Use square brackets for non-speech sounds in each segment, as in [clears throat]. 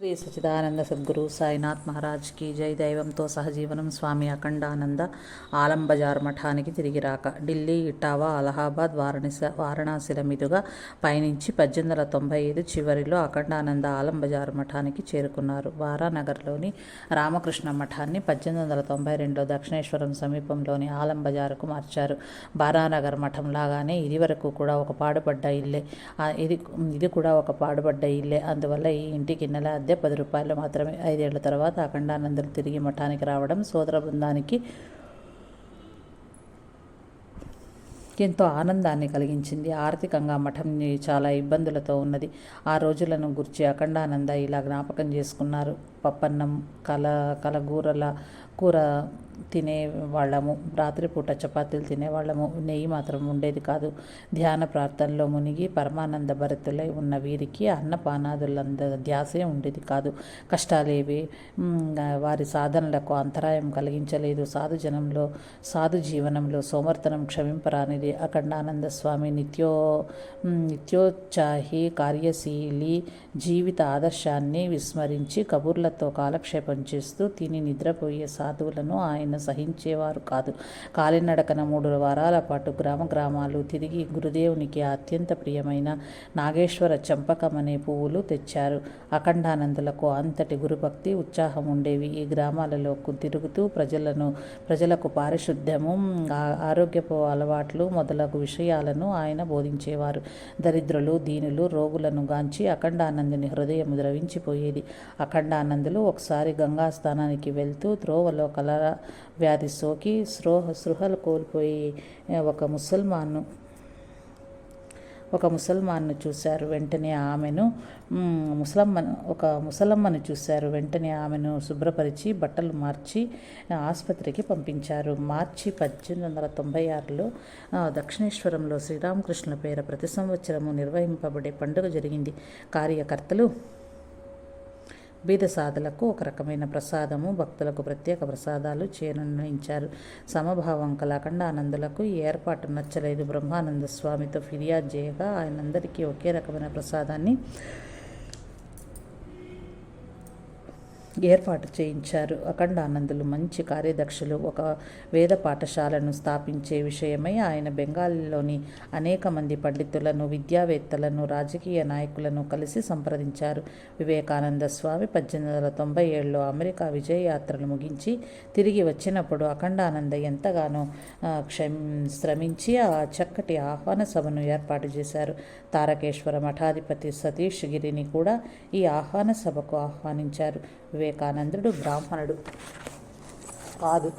శ్రీ సచిదానంద సద్గురు సాయినాథ్ మహారాజ్కి జై. దైవంతో సహజీవనం స్వామి అఖండానంద ఆలంబజార్ మఠానికి తిరిగి రాక. ఢిల్లీ ఇటావా అలహాబాద్ వారణాసి వారణాసిల మీదుగా పయనించి పద్దెనిమిది వందల తొంభై ఐదు చివరిలో అఖండానంద ఆలంబజార్ మఠానికి చేరుకున్నారు. వారానగర్లోని రామకృష్ణ మఠాన్ని పద్దెనిమిది వందల తొంభై రెండులో దక్షిణేశ్వరం సమీపంలోని ఆలంబజారుకు మార్చారు. బారానగర్ మఠం లాగానే ఇది వరకు కూడా ఒక పాడుపడ్డ ఇల్లే. ఇది ఇది కూడా ఒక పాడుపడ్డ ఇల్లే. అందువల్ల ఈ ఇంటికి నెల మధ్య పది రూపాయలు మాత్రమే. ఐదేళ్ళ తర్వాత అఖండానందులు తిరిగి మఠానికి రావడం సోదర బృందానికి ఎంతో ఆనందాన్ని కలిగించింది. ఆర్థికంగా మఠం చాలా ఇబ్బందులతో ఉన్నది. ఆ రోజులను గుర్చి అఖండానంద ఇలా జ్ఞాపకం చేసుకున్నారు. పప్పన్నం కల కలగూరల కూర తినేవాళ్ళము రాత్రిపూట చపాతీలు తినేవాళ్ళము నెయ్యి మాత్రం ఉండేది కాదు. ధ్యాన ప్రార్థనలో మునిగి పరమానంద భరితులై ఉన్న వీరికి అన్నపానాదులంద ధ్యాసే ఉండేది కాదు. కష్టాలేవి వారి సాధనలకు అంతరాయం కలిగించలేదు. సాధు జనంలో సాధు జీవనంలో సోమర్తనం క్షమింపరానిది. అఖండానంద స్వామి నిత్యో నిత్యోత్సాహి కార్యశీలి జీవిత ఆదర్శాన్ని విస్మరించి కబుర్లతో కాలక్షేపం చేస్తూ తిని నిద్రపోయే సాధువులను ఆయన సహించేవారు కాదు. కాలినడకన మూడు వారాల పాటు గ్రామ గ్రామాలు తిరిగి గురుదేవునికి అత్యంత ప్రియమైన నాగేశ్వర చంపకం అనే పువ్వులు తెచ్చారు. అఖండానందులకు అంతటి గురుభక్తి ఉత్సాహం ఉండేవి ఈ గ్రామాలలో తిరుగుతూ ప్రజలను ప్రజలకు పారిశుద్ధ్యము ఆ- ఆరోగ్యపు అలవాట్లు మొదలగు విషయాలను ఆయన బోధించేవారు. దరిద్రులు దీనులు రోగులను గాంచి అఖండానందుని హృదయం ద్రవించిపోయేది. అఖండానంద అందులో ఒకసారి గంగా స్నానానికి వెళ్తూ త్రోవలో కలర వ్యాధి సోకి స్రోహ సృహలు కోల్పోయి ఒక ముసల్మాన్ను ఒక ముసల్మాన్ను చూశారు. వెంటనే ఆమెను మ్, ముసలమ్మను ఒక ముసలమ్మను చూశారు. వెంటనే ఆమెను శుభ్రపరిచి బట్టలు మార్చి ఆసుపత్రికి పంపించారు. మార్చి పద్దెనిమిది వందల తొంభై ఆరులో దక్షిణేశ్వరంలో శ్రీరామకృష్ణుల పేర ప్రతి సంవత్సరము నిర్వహింపబడే పండుగ జరిగింది. కార్యకర్తలు బీద సాధులకు ఒక రకమైన ప్రసాదము భక్తులకు ప్రత్యేక ప్రసాదాలు చేయనున్నయించారు సమభావం కల ఆనందులకు ఈ ఏర్పాటు నచ్చలేదు. బ్రహ్మానంద స్వామితో ఫిర్యాదు చేయగా ఆయనందరికీ ఒకే రకమైన ప్రసాదాన్ని ఏర్పాటు చేయించారు. అఖండానందులు మంచి కార్యదక్షులు ఒక వేద పాఠశాలను స్థాపించే విషయమై ఆయన బెంగాలీలోని అనేక మంది పండితులను విద్యావేత్తలను రాజకీయ నాయకులను కలిసి సంప్రదించారు. వివేకానంద స్వామి పద్దెనిమిది వందల తొంభై ఏడులో అమెరికా విజయయాత్రలు ముగించి తిరిగి వచ్చినప్పుడు అఖండానంద ఎంతగానో ఆ, శ్రమించి ఆ చక్కటి ఆహ్వాన సభను ఏర్పాటు చేశారు. తారకేశ్వర మఠాధిపతి సతీష్ గిరిని కూడా ఈ ఆహ్వాన సభకు ఆహ్వానించారు. వివేకానందుడు బ్రాహ్మణుడు. కాదు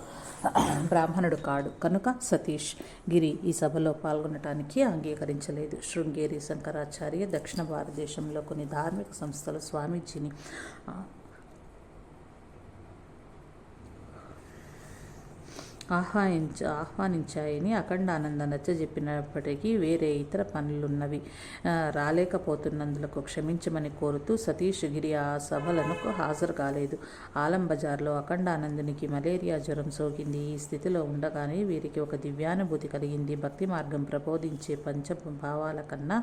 [clears throat] బ్రాహ్మణుడు కాడు. కనుక సతీష్ గిరి ఈ సభలో పాల్గొనటానికి అంగీకరించలేదు. శృంగేరి శంకరాచార్య దక్షిణ భారతదేశంలో కొన్ని ధార్మిక సంస్థలు స్వామీజీని ఆహ్వానించ ఆహ్వానించాయని అఖండానంద నచ్చజెప్పినప్పటికీ వేరే ఇతర పనులున్నవి. రాలేకపోతున్నందులకు క్షమించమని కోరుతూ సతీష్ గిరి ఆ సభలను హాజరు కాలేదు. ఆలం బజార్లో అఖండానందునికి మలేరియా జ్వరం సోకింది. ఈ స్థితిలో ఉండగానే వీరికి ఒక దివ్యానుభూతి కలిగింది. భక్తి మార్గం ప్రబోధించే పంచభావాల కన్నా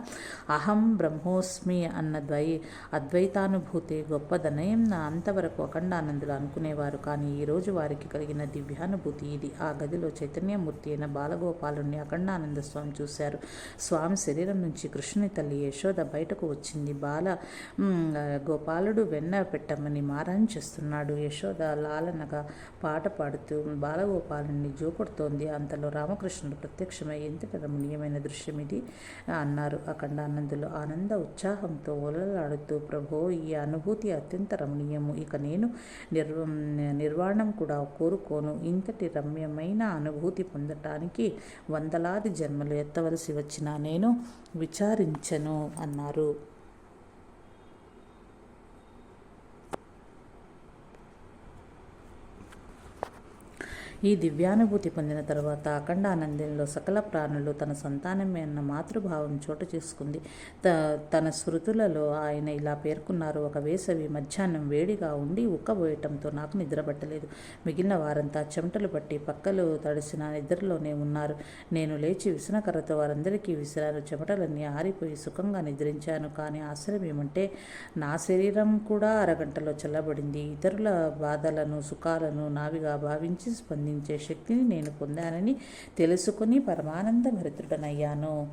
అహం బ్రహ్మోస్మి అన్న ద్వై అద్వైతానుభూతి గొప్పదనే అంతవరకు అఖండానందులు అనుకునేవారు. కానీ ఈరోజు వారికి కలిగిన దివ్యానుభూతి ఇది. ఆ గదిలో చైతన్యమూర్తి అయిన బాలగోపాలుని అఖండానంద స్వామి చూశారు. స్వామి శరీరం నుంచి కృష్ణుని తల్లి యశోద బయటకు వచ్చింది. బాల గోపాలుడు వెన్న పెట్టమని మారాన్ చేస్తున్నాడు. యశోద లాలనగా పాట పాడుతూ బాలగోపాలుని జోకొడుతోంది. అంతలో రామకృష్ణుడు ప్రత్యక్షమై ఎంత రమణీయమైన దృశ్యం ఇది అన్నారు. అఖండానందులు ఆనంద ఉత్సాహంతో ఒలలాడుతూ ప్రభో ఈ అనుభూతి అత్యంత రమణీయము. ఇక నేను నిర్వ నిర్వాణం కూడా కోరుకోను. ఇంతటి రమ్యమైన అనుభూతి పొందటానికి వందలాది జన్మలు ఎత్తవలసి వచ్చినా నేను విచారించను అన్నారు. ఈ దివ్యానుభూతి పొందిన తర్వాత అఖండానందంలో సకల ప్రాణులు తన సంతానమే అన్న మాతృభావం చోటు చేసుకుంది. త తన శృతులలో ఆయన ఇలా పేర్కొన్నారు ఒక వేసవి మధ్యాహ్నం వేడిగా ఉండి ఉక్కబోయటంతో నాకు నిద్రపట్టలేదు మిగిలిన వారంతా చెమటలు పట్టి పక్కలు తడిసిన నిద్రలోనే ఉన్నారు. నేను లేచి విసనకర్రతో వారందరికీ విసిరాను. చెమటలన్నీ ఆరిపోయి సుఖంగా నిద్రించాను. కానీ ఆశ్చర్యం ఏమంటే నా శరీరం కూడా అరగంటలో చల్లబడింది. ఇతరుల బాధలను సుఖాలను నావిగా భావించి స్పంది స్పందించే శక్తిని నేను పొందానని తెలుసుకుని పరమానంద భరితుడనయ్యాను.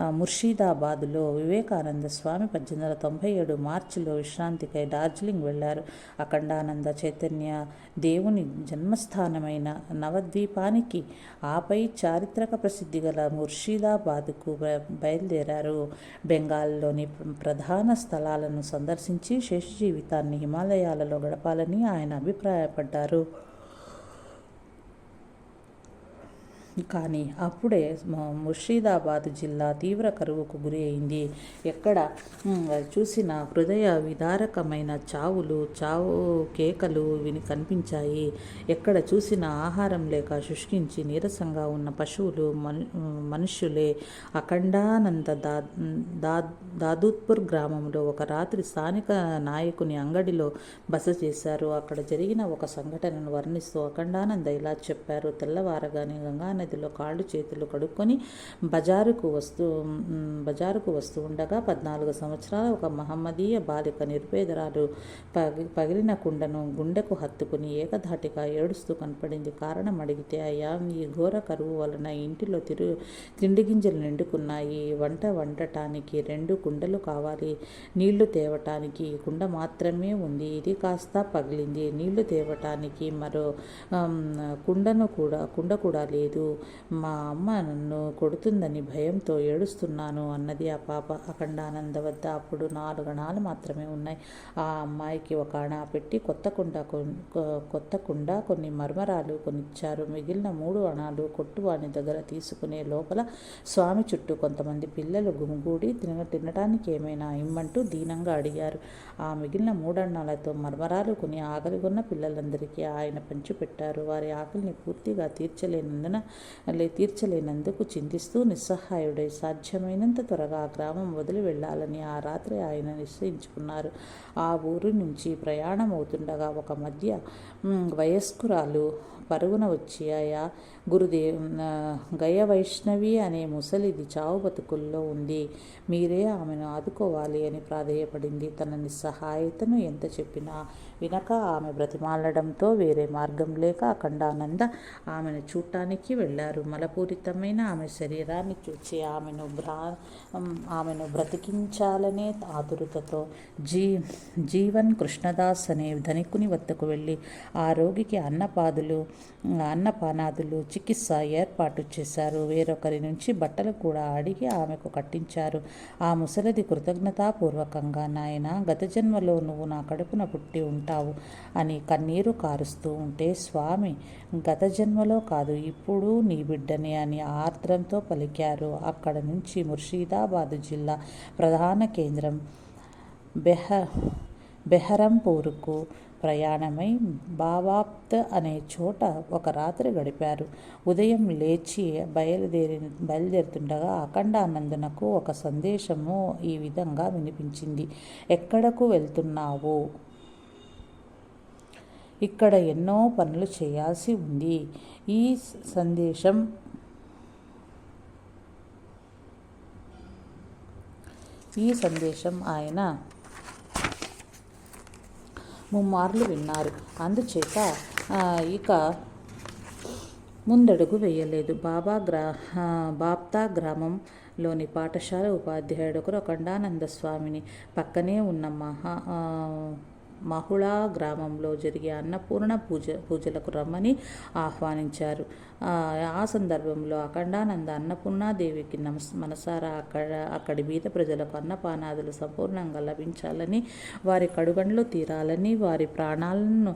ఆ, ముర్షిదాబాదులో వివేకానంద స్వామి పద్దెనిమిది వందల తొంభై ఏడు మార్చిలో విశ్రాంతికై డార్జిలింగ్ వెళ్ళారు. అఖండానంద చైతన్య దేవుని జన్మస్థానమైన నవద్వీపానికి ఆపై చారిత్రక ప్రసిద్ధి గల ముర్షిదాబాద్కు బయలుదేరారు. బెంగాల్లోని ప్రధాన స్థలాలను సందర్శించి శేష జీవితాన్ని హిమాలయాలలో గడపాలని ఆయన అభిప్రాయపడ్డారు. కానీ అప్పుడే ముర్షిదాబాద్ జిల్లా తీవ్ర కరువుకు గురి అయింది. ఎక్కడ? చూసిన హృదయ విదారకమైన చావులు చావు కేకలు విని కనిపించాయి. ఎక్కడ చూసిన ఆహారం లేక శుష్కించి నీరసంగా ఉన్న పశువులు మనుష్యులే అఖండానంద దా దా దాదూత్పూర్ గ్రామంలో ఒక రాత్రి స్థానిక నాయకుని అంగడిలో బస చేశారు. అక్కడ జరిగిన ఒక సంఘటనను వర్ణిస్తూ అఖండానంద ఇలా చెప్పారు. తెల్లవారగానే సన్నిధిలో కాళ్ళు చేతులు కడుక్కొని బజారుకు వస్తూ బజారుకు వస్తూ ఉండగా పద్నాలుగు సంవత్సరాల ఒక మహమ్మదీయ బాలిక నిరుపేదరాలు పగి పగిలిన కుండను గుండెకు హత్తుకుని ఏకధాటిగా ఏడుస్తూ కనపడింది. కారణం అడిగితే అయ్యా ఈ ఘోర కరువు వలన ఇంటిలో తిరు తిండి గింజలు నిండుకున్నాయి. వంట వండటానికి రెండు కుండలు కావాలి. నీళ్ళు తేవటానికి కుండ మాత్రమే ఉంది. ఇది కాస్త పగిలింది. నీళ్ళు తేవటానికి మరో కుండను కూడా కుండ కూడా లేదు. మా అమ్మ నన్ను కొడుతుందని భయంతో ఏడుస్తున్నాను అన్నది ఆ పాప. అఖండానంద వద్ద అప్పుడు నాలుగు అణాలు మాత్రమే ఉన్నాయి. ఆ అమ్మాయికి ఒక అణ పెట్టి కొత్త కుండ కొ- కొత్త కుండ కొన్ని మర్మరాలు కొనిచ్చారు. మిగిలిన మూడు అణాలు కొట్టువాని దగ్గర తీసుకునే లోపల స్వామి చుట్టూ కొంతమంది పిల్లలు గుమిగూడి తిన తినడానికి ఏమైనా ఇమ్మంటూ దీనంగా అడిగారు. ఆ మిగిలిన మూడన్నాలతో మర్మరాలు కొని ఆకలిగొన్న పిల్లలందరికీ ఆయన పంచిపెట్టారు. వారి ఆకలిని పూర్తిగా తీర్చలేనందున లే తీర్చలేనందుకు చింతిస్తూ నిస్సహాయుడై సాధ్యమైనంత త్వరగా ఆ గ్రామం వదిలి వెళ్ళాలని ఆ రాత్రి ఆయన నిశ్చయించుకున్నారు. ఆ ఊరు నుంచి ప్రయాణం అవుతుండగా ఒక మధ్య వయస్కురాలు పరుగున వచ్చి గురుదేవ్ గయ వైష్ణవి అనే ముసలిది చావు బతుకుల్లో ఉంది. మీరే ఆమెను ఆదుకోవాలి అని ప్రాధేయపడింది. తన నిస్సహాయతను ఎంత చెప్పినా వినక ఆమె బ్రతిమాలడంతో వేరే మార్గం లేక అఖండానంద ఆమెను చూడటానికి వెళ్ళారు. మలపూరితమైన ఆమె శరీరాన్ని చూచి ఆమెను భ్రా ఆమెను బ్రతికించాలనే ఆతురతతో జీ జీవన్ కృష్ణదాస్ అనే ధనికుని వద్దకు వెళ్ళి ఆ రోగికి అన్నపాదులు అన్నపానాదులు చికిత్స ఏర్పాటు చేశారు. వేరొకరి నుంచి బట్టలు కూడా అడిగి ఆమెకు కట్టించారు. ఆ ముసలిది కృతజ్ఞతాపూర్వకంగా నాయన గత జన్మలో నువ్వు నా కడుపున పుట్టి ఉంటావు అని కన్నీరు కారుస్తూ ఉంటే స్వామి గత జన్మలో కాదు ఇప్పుడు నీ బిడ్డని అని ఆర్ద్రంతో పలికారు. అక్కడ నుంచి ముర్షిదాబాదు జిల్లా ప్రధాన కేంద్రం బెహ బెహరంపూర్కు ప్రయాణమై బావాప్త్ అనే చోట ఒక రాత్రి గడిపారు. ఉదయం లేచి బయలుదేరి బయలుదేరుతుండగా అఖండానందునకు ఒక సందేశము ఈ విధంగా వినిపించింది. ఎక్కడకు వెళ్తున్నావు? ఇక్కడ ఎన్నో పనులు చేయాల్సి ఉంది ఈ సందేశం ఈ సందేశం ఆయన ముమ్మార్లు విన్నారు. అందుచేత ఇక ముందడుగు వేయలేదు. బాబా గ్రా బాప్తా గ్రామంలోని పాఠశాల ఉపాధ్యాయుడు ఒకరు అఖండానంద స్వామిని పక్కనే ఉన్న మహా మహుళా గ్రామంలో జరిగే అన్నపూర్ణ పూజ పూజలకు రమ్మని ఆహ్వానించారు. ఆ, సందర్భంలో అఖండానంద అన్నపూర్ణాదేవికి నమస్ మనసారా అక్కడ అక్కడి బీద ప్రజలకు అన్నపానాదులు సంపూర్ణంగా లభించాలని వారి కడుగండ్లు తీరాలని వారి ప్రాణాలను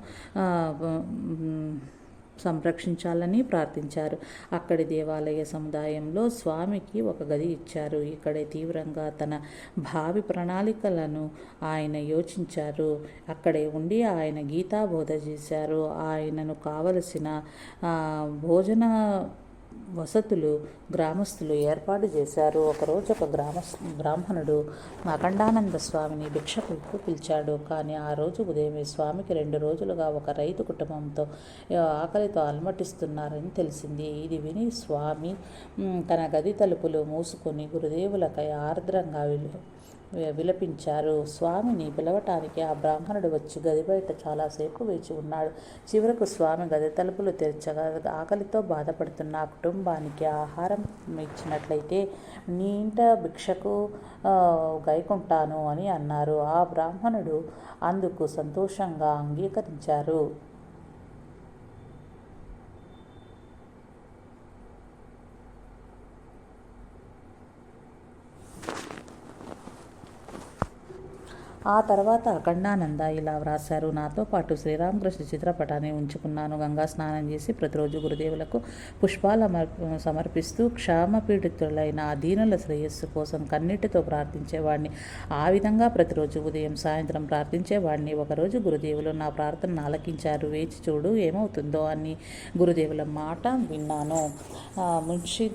సంరక్షించాలని ప్రార్థించారు. అక్కడి దేవాలయ సముదాయంలో స్వామికి ఒక గది ఇచ్చారు. ఇక్కడే తీవ్రంగా తన భావి ప్రణాళికలను ఆయన యోచించారు. అక్కడే ఉండి ఆయన గీతాబోధ చేశారు. ఆయనను కావలసిన భోజన వసతులు గ్రామస్తులు ఏర్పాటు చేశారు. ఒకరోజు ఒక గ్రామ బ్రాహ్మణుడు అఖండానంద స్వామిని భిక్షకు పిలిచాడు. కానీ ఆ రోజు ఉదయమే స్వామికి రెండు రోజులుగా ఒక రైతు కుటుంబంతో ఆకలితో అలమటిస్తున్నారని తెలిసింది. ఇది విని స్వామి తన గది తలుపులు మూసుకొని గురుదేవులకై ఆర్ద్రంగా విలపించారు. స్వామిని పిలవటానికి ఆ బ్రాహ్మణుడు వచ్చి గది బయట చాలాసేపు వేచి ఉన్నాడు. చివరకు స్వామి గది తలుపులు తెరచగా ఆకలితో బాధపడుతున్న ఆ కుటుంబానికి ఆహారం ఇచ్చినట్లయితే నీ ఇంట భిక్షకు గైకుంటాను అని అన్నారు. ఆ బ్రాహ్మణుడు అందుకు సంతోషంగా అంగీకరించారు. ఆ తర్వాత అఖండానంద ఇలా వ్రాశారు. నాతో పాటు శ్రీరామకృష్ణ చిత్రపటాన్ని ఉంచుకున్నాను. గంగా స్నానం చేసి ప్రతిరోజు గురుదేవులకు పుష్పాలు సమర్పిస్తూ క్షామపీడితులైన ఆ దీనుల శ్రేయస్సు కోసం కన్నీటితో ప్రార్థించేవాడిని ఆ విధంగా ప్రతిరోజు ఉదయం సాయంత్రం ప్రార్థించేవాడిని ఒకరోజు గురుదేవులు నా ప్రార్థన ఆలకించారు. వేచి చూడు ఏమవుతుందో అని గురుదేవుల మాట విన్నాను. మున్షి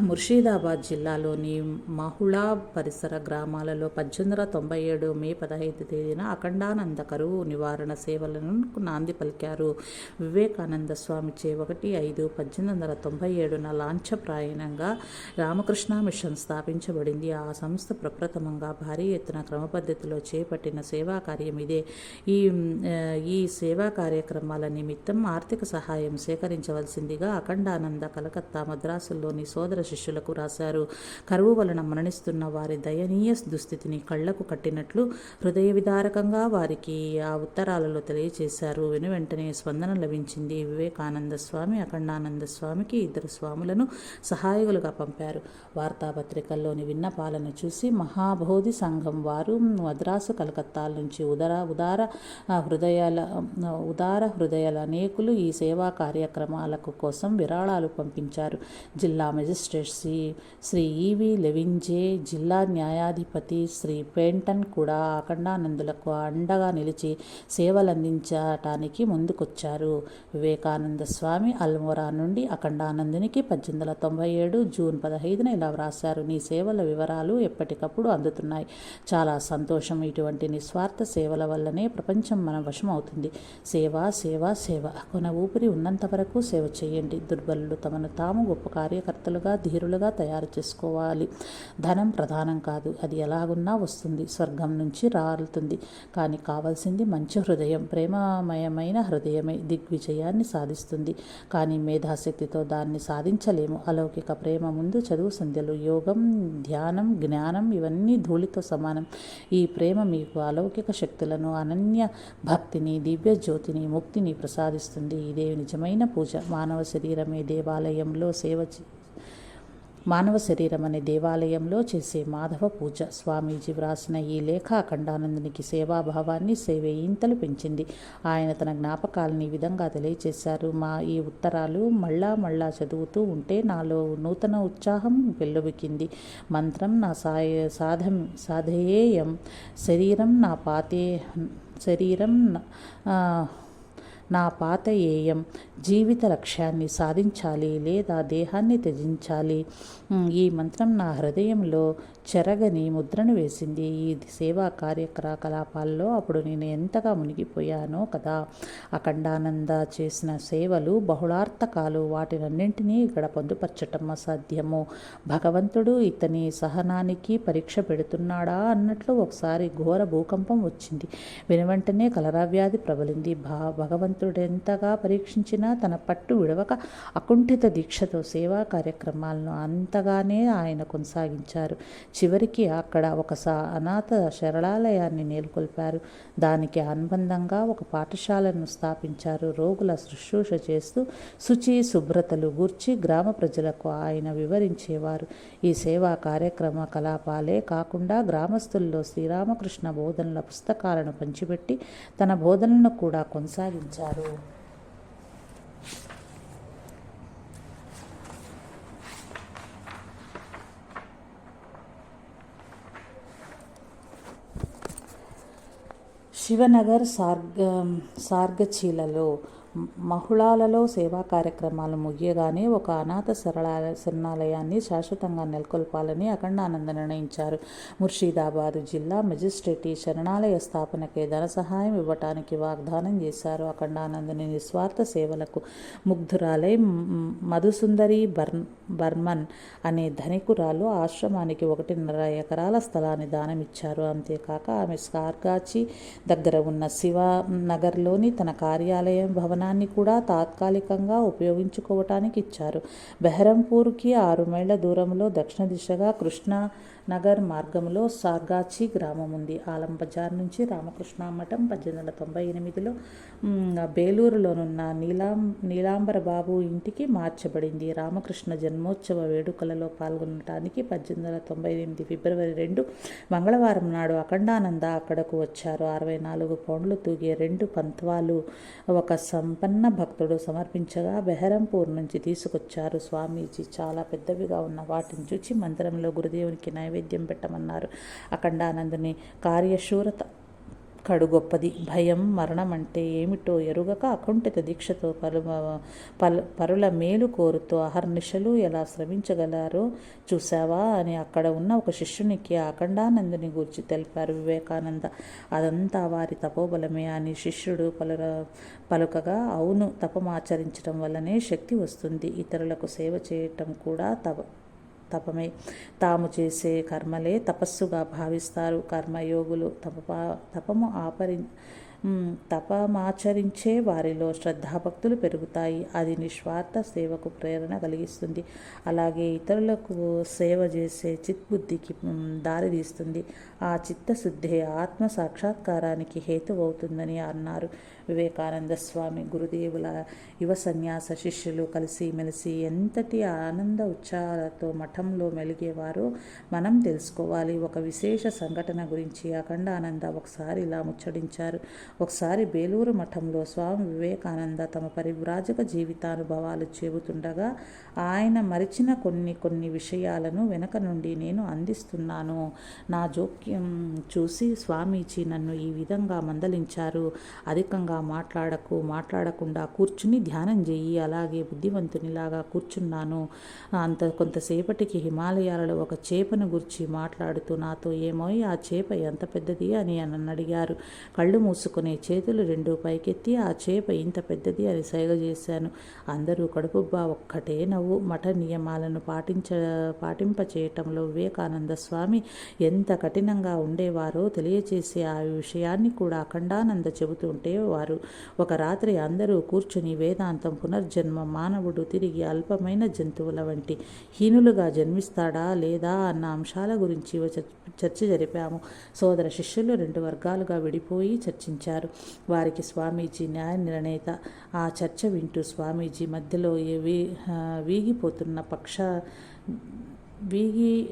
ముర్షిదాబాద్ జిల్లాలోని మహుళా పరిసర గ్రామాలలో పద్దెనిమిది వందల తొంభై ఏడు మే పదహైదు తేదీన అఖండానంద కరువు నివారణ సేవలను నాంది పలికారు వివేకానంద స్వామిచే ఒకటి ఐదు పద్దెనిమిది వందల తొంభై ఏడున లాంఛప్రాయణంగా రామకృష్ణ మిషన్ స్థాపించబడింది. ఆ సంస్థ ప్రప్రథమంగా భారీ ఎత్తున క్రమపద్ధతిలో చేపట్టిన సేవా కార్యం ఇదే. ఈ ఈ సేవా కార్యక్రమాల నిమిత్తం ఆర్థిక సహాయం సేకరించవలసిందిగా అఖండానంద కలకత్తా మద్రాసుల్లోని సోదర శిష్యులకు రాశారు. కరువు వలన మరణిస్తున్న వారి దయనీయ దుస్థితిని కళ్ళకు కట్టినట్లు హృదయ విదారకంగా వారికి ఆ ఉత్తరాలలో తెలియజేశారు వెను వెంటనే స్పందన లభించింది. వివేకానంద స్వామి అఖండానంద స్వామికి ఇద్దరు స్వాములను సహాయకులుగా పంపారు. వార్తాపత్రికల్లోని విన్నపాలను చూసి మహాబోధి సంఘం వారు మద్రాసు కలకత్తాల నుంచి ఉదర ఉదార హృదయాల ఉదార హృదయాల అనేకులు ఈ సేవా కార్యక్రమాలకు కోసం విరాళాలు పంపించారు. జిల్లా మెజిస్ట్రేట్ శ్రీ శ్రీ ఈవి లెవింజే జిల్లా న్యాయాధిపతి శ్రీ పేంటన్ కూడా అఖండానందులకు అండగా నిలిచి సేవలందించటానికి ముందుకొచ్చారు. వివేకానంద స్వామి అల్మోరా నుండి అఖండానందునికి పద్దెనిమిది వందల తొంభై ఏడు జూన్ పదహైదున ఇలా వ్రాశారు. నీ సేవల వివరాలు ఎప్పటికప్పుడు అందుతున్నాయి. చాలా సంతోషం. ఇటువంటి నిస్వార్థ సేవల వల్లనే ప్రపంచం మన వశం అవుతుంది సేవ సేవ సేవ. కొన ఊపిరి ఉన్నంత వరకు సేవ చేయండి. దుర్బలులు తమను తాము గొప్ప కార్యకర్తలుగా ధీరులుగా తయారు చేసుకోవాలి. ధనం ప్రధానం కాదు అది ఎలాగున్నా వస్తుంది. స్వర్గం నుంచి రాలుతుంది. కానీ కావాల్సింది మంచి హృదయం ప్రేమమయమైన హృదయమే. దిగ్విజయాన్ని సాధిస్తుంది. కానీ మేధాశక్తితో దాన్ని సాధించలేము. అలౌకిక ప్రేమ ముందు చదువు సంధ్యలు యోగం ధ్యానం జ్ఞానం ఇవన్నీ ధూళితో సమానం. ఈ ప్రేమ మీకు అలౌకిక శక్తులను అనన్య భక్తిని దివ్య జ్యోతిని ముక్తిని ప్రసాదిస్తుంది. ఇదే నిజమైన పూజ. మానవ శరీరమే దేవాలయంలో సేవ మానవ శరీరం అనే దేవాలయంలో చేసే మాధవ పూజ. స్వామీజీ వ్రాసిన ఈ లేఖ అఖండానందునికి సేవాభావాన్ని సేవేయింతలు పెంచింది. ఆయన తన జ్ఞాపకాలని ఈ విధంగా తెలియచేశారు. మా ఈ ఉత్తరాలు మళ్ళా మళ్ళా చదువుతూ ఉంటే నాలో నూతన ఉత్సాహం వెల్లువికింది మంత్రం నా సాయ సాధం సాధేయం శరీరం నా పాతే శరీరం నా- నా పాత ఏయం జీవిత లక్ష్యాన్ని సాధించాలి లేదా దేహాన్ని త్యజించాలి. ఈ మంత్రం నా హృదయంలో చెరగని ముద్రను వేసింది. ఈ సేవా కార్యకలాపాల్లో అప్పుడు నేను ఎంతగా మునిగిపోయానో కదా! అఖండానంద చేసిన సేవలు బహుళార్థకాలు. వాటినన్నింటినీ ఇక్కడ పొందుపరచటం అసాధ్యము. భగవంతుడు ఇతని సహనానికి పరీక్ష పెడుతున్నాడా అన్నట్లు ఒకసారి ఘోర భూకంపం వచ్చింది. వెనువెంటనే కలరా వ్యాధి ప్రబలింది. భా భగవంతుడెంతగా పరీక్షించిన తన పట్టు విడవక అకుంఠిత దీక్షతో సేవా కార్యక్రమాలను అంతగానే ఆయన కొనసాగించారు. చివరికి అక్కడ ఒక సా అనాథ శరణాలయాన్ని నెలకొల్పారు. దానికి అనుబంధంగా ఒక పాఠశాలను స్థాపించారు. రోగుల శుశ్రూష చేస్తూ శుచి శుభ్రతలు గూర్చి గ్రామ ప్రజలకు ఆయన వివరించేవారు. ఈ సేవా కార్యక్రమ కలాపాలే కాకుండా గ్రామస్తుల్లో శ్రీరామకృష్ణ బోధనల పుస్తకాలను పంచిపెట్టి తన బోధనలను కూడా కొనసాగించారు. శివనగర్ సార్గ సార్గచీలలో మహుళాలలో సేవా కార్యక్రమాలు ముగియగానే ఒక అనాథ సరళ శరణాలయాన్ని శాశ్వతంగా నెలకొల్పాలని అఖండానంద నిర్ణయించారు. ముర్షిదాబాదు జిల్లా మెజిస్ట్రేట్ ఈ శరణాలయ స్థాపనకే ధన సహాయం ఇవ్వటానికి వాగ్దానం చేశారు. అఖండానందని నిస్వార్థ సేవలకు ముగ్ధురాలై మధుసుందరి బర్ బర్మన్ అనే ధనికురాలు ఆశ్రమానికి ఒకటిన్నర ఎకరాల స్థలాన్ని దానమిచ్చారు. అంతేకాక ఆమె స్కార్గాచి దగ్గర ఉన్న శివ నగర్లోని తన కార్యాలయం భవనాన్ని కూడా తాత్కాలికంగా ఉపయోగించుకోవటానికి ఇచ్చారు. బెహరంపూర్కి ఆరు మైళ్ళ దూరంలో దక్షిణ దిశగా కృష్ణా నగర్ మార్గంలో సార్గాచి గ్రామం ఉంది. ఆలం బజార్ నుంచి రామకృష్ణ మఠం పద్దెనిమిది వందల తొంభై ఎనిమిదిలో బేలూరులోనున్న నీలాం నీలాంబర బాబు ఇంటికి మార్చబడింది. రామకృష్ణ జన్మోత్సవ వేడుకలలో పాల్గొనడానికి పద్దెనిమిది వందల తొంభై ఎనిమిది ఫిబ్రవరి రెండు మంగళవారం నాడు అఖండానంద అక్కడకు వచ్చారు. అరవై నాలుగు పౌండ్లు తూగే రెండు పంత్వాలు ఒక సంపన్న భక్తుడు సమర్పించగా బెహరంపూర్ నుంచి తీసుకొచ్చారు. స్వామీజీ చాలా పెద్దవిగా ఉన్న వాటిని చూచి మందిరంలో గురుదేవునికి నైవేద్యం నైవేద్యం పెట్టమన్నారు. అఖండానందుని కార్యశూరత కడు గొప్పది. భయం మరణం అంటే ఏమిటో ఎరుగక అకుంఠిత దీక్షతో పలు పలు పరుల మేలు కోరుతూ అహర్నిశలు ఎలా శ్రమించగలారో చూసావా అని అక్కడ ఉన్న ఒక శిష్యునికి అఖండానందుని గురించి తెలిపారు వివేకానంద. అదంతా వారి తపోబలమే అని శిష్యుడు పలుర పలుకగా అవును తపమాచరించడం వల్లనే శక్తి వస్తుంది. ఇతరులకు సేవ చేయటం కూడా తప తపమే. తాము చేసే కర్మలే తపస్సుగా భావిస్తారు. కర్మయోగులు తప తపము ఆపరి తపమాచరించే వారిలో శ్రద్ధాభక్తులు పెరుగుతాయి. అది నిస్వార్థ సేవకు ప్రేరణ కలిగిస్తుంది. అలాగే ఇతరులకు సేవ చేసే చిత్బుద్ధికి దారితీస్తుంది. ఆ చిత్తశుద్ధి ఆత్మ సాక్షాత్కారానికి హేతువవుతుందని అన్నారు. వివేకానంద స్వామి గురుదేవుల యువ సన్యాస శిష్యులు కలిసి మెలిసి ఎంతటి ఆనంద ఉత్సాహాలతో మఠంలో మెలిగేవారో మనం తెలుసుకోవాలి. ఒక విశేష సంఘటన గురించి అఖండానంద ఒకసారి ఇలా ముచ్చడించారు ఒకసారి బేలూరు మఠంలో స్వామి వివేకానంద తమ పరివ్రాజక జీవితానుభవాలు చెబుతుండగా ఆయన మరిచిన కొన్ని కొన్ని విషయాలను వెనక నుండి నేను అందిస్తున్నాను. నా జోక్యం చూసి స్వామీజీ నన్ను ఈ విధంగా మందలించారు. అధికంగా మాట్లాడకు మాట్లాడకుండా కూర్చుని ధ్యానం చెయ్యి అలాగే బుద్ధివంతునిలాగా కూర్చున్నాను. అంత కొంతసేపటికి హిమాలయాలలో ఒక చేపను గురించి మాట్లాడుతూ నాతో ఏమో ఆ చేప ఎంత పెద్దది? అని నన్ను అడిగారు. కళ్ళు మూసుకుని చేతులు రెండు పైకెత్తి ఆ చేప ఇంత పెద్దది? అని సైగ చేశాను. అందరూ కడుపుబ్బా ఒక్కటే నవ్వు. మఠ నియమాలను పాటించ పాటింప చేయటంలో వివేకానంద స్వామి ఎంత కఠినంగా ఉండేవారో తెలియచేసే ఆ విషయాన్ని కూడా అఖండానంద చెబుతుంటే వారు ఒక రాత్రి అందరూ కూర్చుని వేదాంతం పునర్జన్మ మానవుడు తిరిగి అల్పమైన జంతువుల వంటి హీనులుగా జన్మిస్తాడా లేదా అన్న అంశాల గురించి చర్చ జరిపాము. సోదర శిష్యులు రెండు వర్గాలుగా విడిపోయి చర్చించారు. వారికి స్వామీజీ న్యాయ నిర్ణేత. ఆ చర్చ వింటూ స్వామీజీ మధ్యలో ఏ వీగిపోతున్న పక్ష వీగి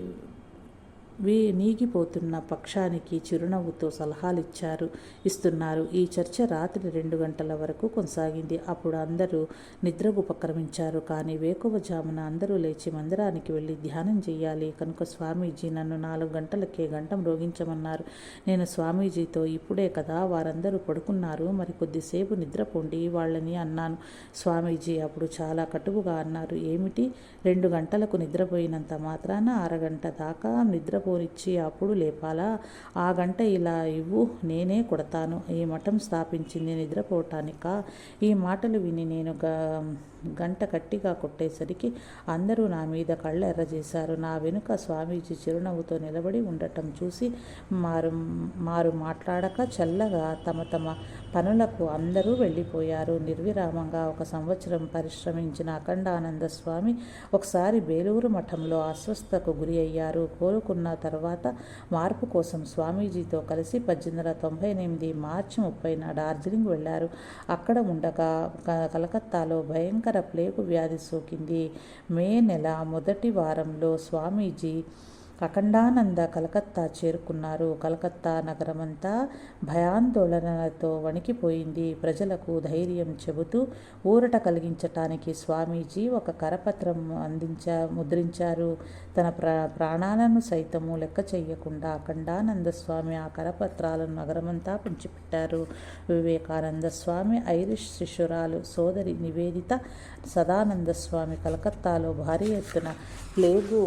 వీ నీగిపోతున్న పక్షానికి చిరునవ్వుతో సలహాలిచ్చారు. ఇస్తున్నారు. ఈ చర్చ రాత్రి రెండు గంటల వరకు కొనసాగింది. అప్పుడు అందరూ నిద్రకు ఉపక్రమించారు కానీ వేకువజామున అందరూ లేచి మందిరానికి వెళ్ళి ధ్యానం చేయాలి కనుక స్వామీజీ నన్ను నాలుగు గంటలకే గంట మ్రోగించమన్నారు నేను స్వామీజీతో ఇప్పుడే కదా వారందరూ పడుకున్నారు. మరి కొద్దిసేపు నిద్రపోండి వాళ్ళని అన్నాను. స్వామీజీ అప్పుడు చాలా కటువుగా అన్నారు. ఏమిటి? రెండు గంటలకు నిద్రపోయినంత మాత్రాన అరగంట దాకా నిద్రపో నిద్రపోనిచ్చి అప్పుడు లేపాలా? ఆ గంట ఇలా ఇవ్వు నేనే కొడతాను. ఈ మఠం స్థాపించింది నిద్రపోవటానికా ఈ మాటలు విని నేను గా గంట గట్టిగా కొట్టేసరికి అందరూ నా మీద కళ్ళెర్రజేశారు. నా వెనుక స్వామీజీ చిరునవ్వుతో నిలబడి ఉండటం చూసి మారు మారు మాట్లాడక చల్లగా తమ తమ పనులకు అందరూ వెళ్ళిపోయారు. నిర్విరామంగా ఒక సంవత్సరం పరిశ్రమించిన అఖండానంద స్వామి ఒకసారి బేలూరు మఠంలో అస్వస్థకు గురి అయ్యారు. కోలుకున్న తర్వాత మార్పు కోసం స్వామీజీతో కలిసి పద్దెనిమిది వందల తొంభై ఎనిమిది మార్చి ముప్పైన డార్జిలింగ్ వెళ్ళారు. అక్కడ ఉండగా క- కలకత్తాలో భయంకర ప్లేగు వ్యాధి సోకింది. మే నెల మొదటి వారంలో స్వామీజీ అఖండానంద కలకత్తా చేరుకున్నారు. కలకత్తా నగరమంతా భయాందోళనలతో వణికిపోయింది. ప్రజలకు ధైర్యం చెబుతూ ఊరట కలిగించటానికి స్వామీజీ ఒక కరపత్రం అందించా ముద్రించారు. తన ప్రా ప్రాణాలను సైతము లెక్క చేయకుండా అఖండానంద స్వామి ఆ కరపత్రాలను నగరమంతా పంచిపెట్టారు. వివేకానంద స్వామి ఐరిష్ శిష్యురాలు సోదరి నివేదిత సదానంద స్వామి కలకత్తాలో భారీ ఎత్తున ప్లేగు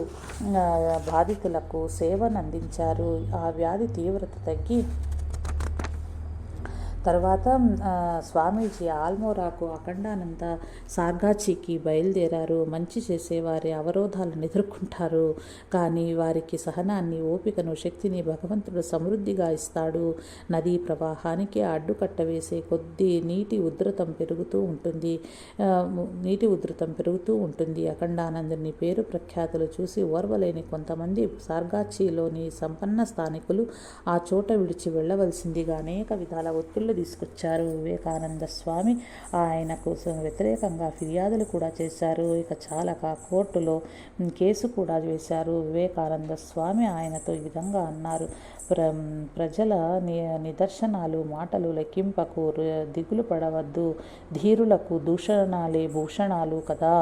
బాధిత బాధితులకు సేవనందించారు. ఆ వ్యాధి తీవ్రత తగ్గి తర్వాత స్వామీజీ ఆల్మోరాకు అఖండానంద సార్గాచికి బయలుదేరారు. మంచి చేసేవారి అవరోధాలను ఎదుర్కొంటారు కానీ వారికి సహనాన్ని ఓపికను శక్తిని భగవంతుడు సమృద్ధిగా ఇస్తాడు. నదీ ప్రవాహానికి అడ్డుకట్ట వేసే కొద్దీ నీటి ఉధృతం పెరుగుతూ ఉంటుంది. నీటి ఉధృతం పెరుగుతూ ఉంటుంది. అఖండానందుని పేరు ప్రఖ్యాతులు చూసి ఓర్వలేని కొంతమంది సార్గాచిలోని సంపన్న స్థానికులు ఆ చోట విడిచి వెళ్ళవలసిందిగా అనేక విధాల ఒత్తిళ్ళు తీసుకొచ్చారు. వివేకానంద స్వామి ఆయనకు వ్యతిరేకంగా ఫిర్యాదులు కూడా చేశారు. ఇక చాలక కోర్టులో కేసు కూడా వేశారు. వివేకానంద స్వామి ఆయనతో ఈ విధంగా అన్నారు. ప్ర ప్రజల ని నిదర్శనాలు మాటలు లెక్కింపకు దిగులు పడవద్దు. ధీరులకు దూషణాలే భూషణాలు కదా.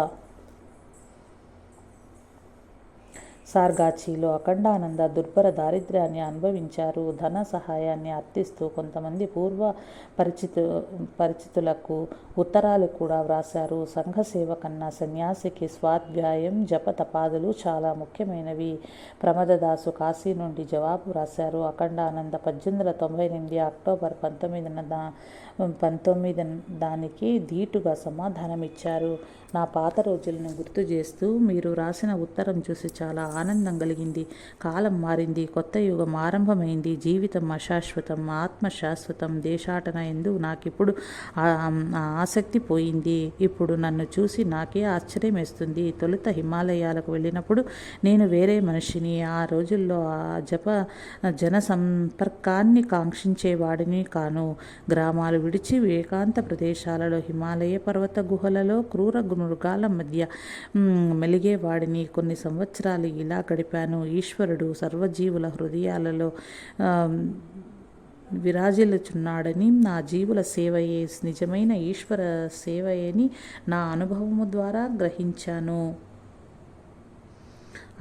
సార్గాచిలో అఖండానంద దుర్భర దారిద్ర్యాన్ని అనుభవించారు. ధన సహాయాన్ని అర్థిస్తూ కొంతమంది పూర్వ పరిచితు పరిచితులకు ఉత్తరాలు కూడా వ్రాశారు. సంఘ సేవ కన్నా సన్యాసికి స్వాధ్యాయం జప తపాదులు చాలా ముఖ్యమైనవి. ప్రమదదాసు కాశీ నుండి జవాబు వ్రాశారు. అఖండానంద పద్దెనిమిది వందల తొంభై ఎనిమిది అక్టోబర్ పంతొమ్మిదిన దా పంతొమ్మిది దానికి ధీటుగా సమాధానమిచ్చారు. నా పాత రోజులను గుర్తు చేస్తూ మీరు రాసిన ఉత్తరం చూసి చాలా ఆనందం కలిగింది. కాలం మారింది. కొత్త యుగం ఆరంభమైంది. జీవితం అశాశ్వతం ఆత్మ శాశ్వతం దేశాటన ఎందు నాకిప్పుడు ఆసక్తి పోయింది. ఇప్పుడు నన్ను చూసి నాకే ఆశ్చర్యం వేస్తుంది తొలుత హిమాలయాలకు వెళ్ళినప్పుడు నేను వేరే మనిషిని ఆ రోజుల్లో ఆ జప జన సంపర్కాన్ని కాంక్షించేవాడిని కాను. గ్రామాలు విడిచి ఏకాంత ప్రదేశాలలో హిమాలయ పర్వత గుహలలో క్రూర మృగాల మధ్య మెలిగేవాడిని కొన్ని సంవత్సరాలు ఇలా గడిపాను. ఈశ్వరుడు సర్వజీవుల హృదయాలలో విరాజిల్లుచున్నాడని నా జీవుల సేవయే నిజమైన ఈశ్వర సేవయని నా అనుభవము ద్వారా గ్రహించాను.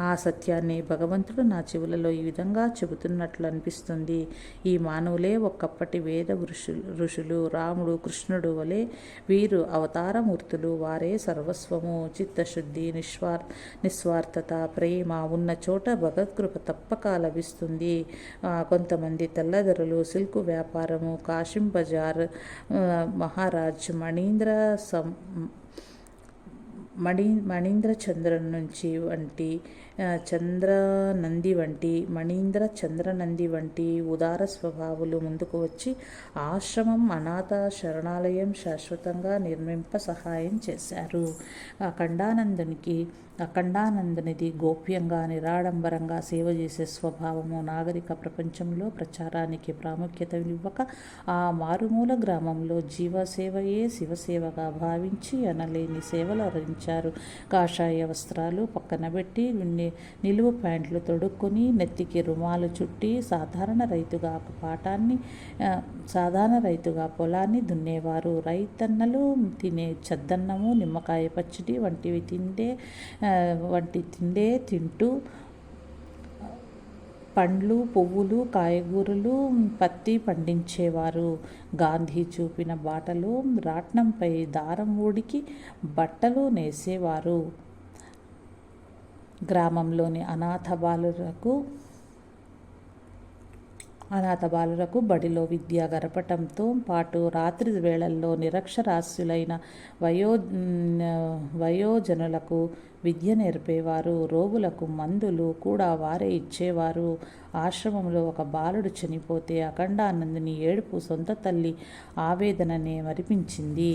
ఆ సత్యాన్ని భగవంతుడు నా చెవులలో ఈ విధంగా చెబుతున్నట్లు అనిపిస్తుంది. ఈ మానవులే ఒకప్పటి వేద ఋషులు ఋషులు రాముడు కృష్ణుడు వలె వీరు అవతారమూర్తులు. వారే సర్వస్వము చిత్తశుద్ధి నిస్వార్ నిస్వార్థత ప్రేమ ఉన్న చోట భగత్కృప తప్పక లభిస్తుంది. కొంతమంది తెల్లదొరలు సిల్క్ వ్యాపారము కాశిం బజార్ మహారాజ్ మణీంద్ర సం మణి మణీంద్ర చంద్రన్ నుంచి వంటి చంద్ర నంది వంటి మణీంద్ర చంద్రనంది వంటి ఉదార స్వభావులు ముందుకు వచ్చి ఆశ్రమం అనాథ శరణాలయం శాశ్వతంగా నిర్మింప సహాయం చేశారు. అఖండానందునికి అఖండానందనిది గోప్యంగా నిరాడంబరంగా సేవ చేసే స్వభావము నాగరిక ప్రపంచంలో ప్రచారానికి ప్రాముఖ్యత ఇవ్వక ఆ మారుమూల గ్రామంలో జీవసేవయే శివసేవగా భావించి అనలేని సేవలు అరించారు కాషాయ వస్త్రాలు పక్కన పెట్టి నిలువు ప్యాంట్లు తొడుక్కొని నెత్తికి రుమాలు చుట్టి సాధారణ రైతుగా ఒక పాఠాన్ని సాధారణ రైతుగా పొలాన్ని దున్నేవారు. రైతన్నలు తినే చద్దన్నము నిమ్మకాయ పచ్చడి వంటివి తింటే వంటి తిండే తింటూ పండ్లు పువ్వులు కాయగూరలు పత్తి పండించేవారు. గాంధీ చూపిన బాటలో రాట్నంపై దారం ఊడికి బట్టలు నేసేవారు. గ్రామంలోని అనాథ బాలులకు అనాథ బాలులకు బడిలో విద్య గరపటంతో పాటు రాత్రి వేళల్లో నిరక్షరాస్యులైన వయో వయోజనులకు విద్య నేర్పేవారు. రోగులకు మందులు కూడా వారే ఇచ్చేవారు. ఆశ్రమంలో ఒక బాలుడు చనిపోతే అఖండానందిని ఏడుపు సొంత తల్లి ఆవేదననే మరిపించింది.